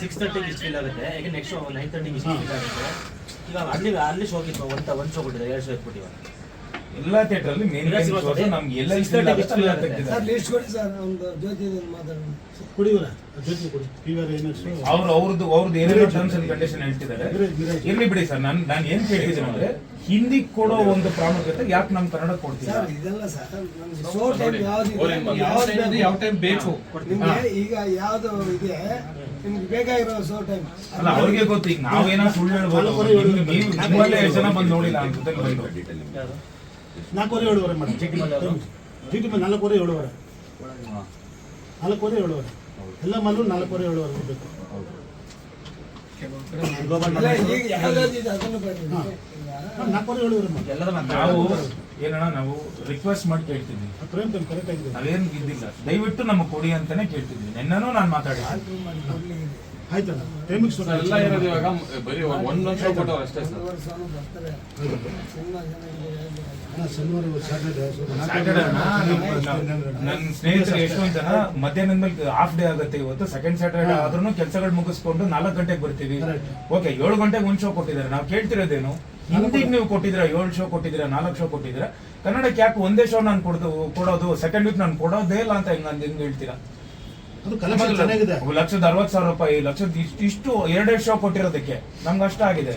Six ತರ್ಟಿಗೆ ಇಷ್ಟು feel ಆಗುತ್ತೆ. ಈಗ ನೆಕ್ಸ್ಟ್ ನೈನ್ ತರ್ಟಿಗೆ ಇಷ್ಟು ಫೀಲ್ ಆಗುತ್ತೆ. ಈಗ ಅಲ್ಲಿ ಅಲ್ಲಿ ಶೋಕಿತ್ತು ಒಂದು ಒಂದು ಶೋ ಕೊಟ್ಟಿದ್ದಾರೆ ಎರಡು ಶೋ ಎತ್ಬಿಟ್ಟಿವ ಎಲ್ಲಾ ಥಿಯೇಟರ್ ಅಲ್ಲಿ ಮೇನ್ ನಮ್ಗೆ ಎಲ್ಲ ಇಷ್ಟ thirty ಗೆ ಆಗುತ್ತೆ. ಸರ್ ಲಿಸ್ಟ್ ಕೊಡಿ ಸರ್ ಒಂದು ಜ್ಯೋತಿ ಮಾತಾಡೋಣ. ಕೊಡಿ. ಅವ್ರು ಅವ್ರದ್ದು ಅವ್ರದ್ದು ಏನೇನೋ ಟರ್ಮ್ಸ್ ಅಂಡ್ ಕಂಡೀಷನ್ ಹೇಳ್ತಿದ್ದಾರೆ. ಇರ್ಲಿ ಬಿಡಿ ಸರ್ ನಾನು ನಾನು ಏನ್ ಕೇಳಿದ್ದೀನಿ ಅಂದ್ರೆ ಹಿಂದಿ ಕೊಡೋ ಒಂದು ಪ್ರಾಮುಖ್ಯತೆ ಯಾಕೆ ನಮ್ ಕನ್ನಡ ಕೊಡ್ತೀವಿ ಸರ್ ಇದೆಲ್ಲ ಸರ್ ಯಾವ್ದು? ಯಾವ time ಯಾವ time ಬೇಕು? ನಿಮ್ಗೆ ಈಗ ಯಾವ್ದು ಇದೆ ನಿಮ್ಗೆ ಬೇಕಾಗಿರೋ ಶೋ ಟೈಮ್ ಅಲ್ಲ ಅವ್ರಿಗೆ ಗೊತ್ತು ಈಗ ನಾವೇನೋ ಸುಳ್ಳು ಹೇಳ್ಬೋದು ನೀವು ನಿಮ್ಮಲ್ಲೇ ಜನ ಬಂದು ನೋಡಿಲ್ಲ ಅಂತ ಬಂದು ನಾಲ್ಕೂವರೆ ಏಳುವರೆ ಮಾಡಿ ಜಿ ಟಿ ಅವರು? ಟಿ ಮೇಲೆ ನಾಲ್ಕೂವರೆ ಏಳುವರೆ. ನಾಲ್ಕೂವರೆ ಏಳುವರೆ. ಎಲ್ಲ ಮಲ್ಲು ನಾಲ್ಕೂವರೆ ಏಳುವರೆ ಹಾ. ನಾಲ್ಕೂವರೆ ಏಳುವರೆ ನಾವು ಏನಣ್ಣ ನಾವು ರಿಕ್ವೆಸ್ಟ್ ಮಾಡಿ ಕೇಳ್ತಿದ್ವಿ ನಾವೇನ್ ಇದ್ದಿಲ್ಲ. ದಯವಿಟ್ಟು ನಮಗೆ ಕೊಡಿ ಅಂತಾನೆ ಕೇಳ್ತಿದ್ವಿ ನಿನ್ನೂ ನಾನು ಟೈಮಿಂಗ್ಸ್ ಎಲ್ಲ ಇರೋದು ಇವಾಗ ಬರೀ ಒಂದೊಂದು ಶೋ ಕೊಟ್ಟವ್ರು ಅಷ್ಟೇ ಸರ್. ಜನ ಇದೆ ಹೇಳ್ತಾರೆ. ಶನಿವಾರ ಸ್ಯಾಟರ್ಡೆ Saturday ಅಣ್ಣ, ನನ್ನ ಸ್ನೇಹಿತರು ಎಷ್ಟೊಂದ್ ಜನ ಮಧ್ಯಾಹ್ನದ ಮೇಲೆ ಹಾಫ್ ಡೇ ಆಗುತ್ತೆ ಇವತ್ತು ಸೆಕೆಂಡ್ ಸ್ಯಾಟರ್ಡೆ ಆದ್ರೂ ಕೆಲಸಗಳು ಮುಗಿಸ್ಕೊಂಡು ನಾಲ್ಕು ಗಂಟೆಗೆ ಬರ್ತೀವಿ. ಓಕೆ ಏಳು ಗಂಟೆಗೆ ಒಂದ್ ಶೋ ಕೊಟ್ಟಿದ್ದಾರೆ. ನಾವು ಕೇಳ್ತಿರೋದೇನು? ಹಿಂದಿಗೆ ನೀವು ಕೊಟ್ಟಿದ್ರ ಏಳು ಶೋ ಕೊಟ್ಟಿದ್ರಾ ನಾಲ್ಕು ಶೋ ಕೊಟ್ಟಿದ್ರ ಕನ್ನಡಕ್ಕೆ ಯಾಕೆ ಒಂದೇ ಶೋ ನಾನು ಕೊಡೋದು ಕೊಡೋದು ಸೆಕೆಂಡ್ ವೀಕ್ ನಾನು ಕೊಡೋದೇ ಇಲ್ಲ ಅಂತ ಹೆಂಗ್ ಹೆಂಗ್ ಹೇಳ್ತೀರಾ? ಲಕ್ಷದ ಅರವತ್ತು ಸಾವಿರ ರೂಪಾಯಿ ಲಕ್ಷದ ಇಷ್ಟು ಇಷ್ಟು ಎರಡೆರಡು ಶೋ ಕೊಟ್ಟಿರೋದಕ್ಕೆ ನಮ್ಗೆ ಅಷ್ಟ ಆಗಿದೆ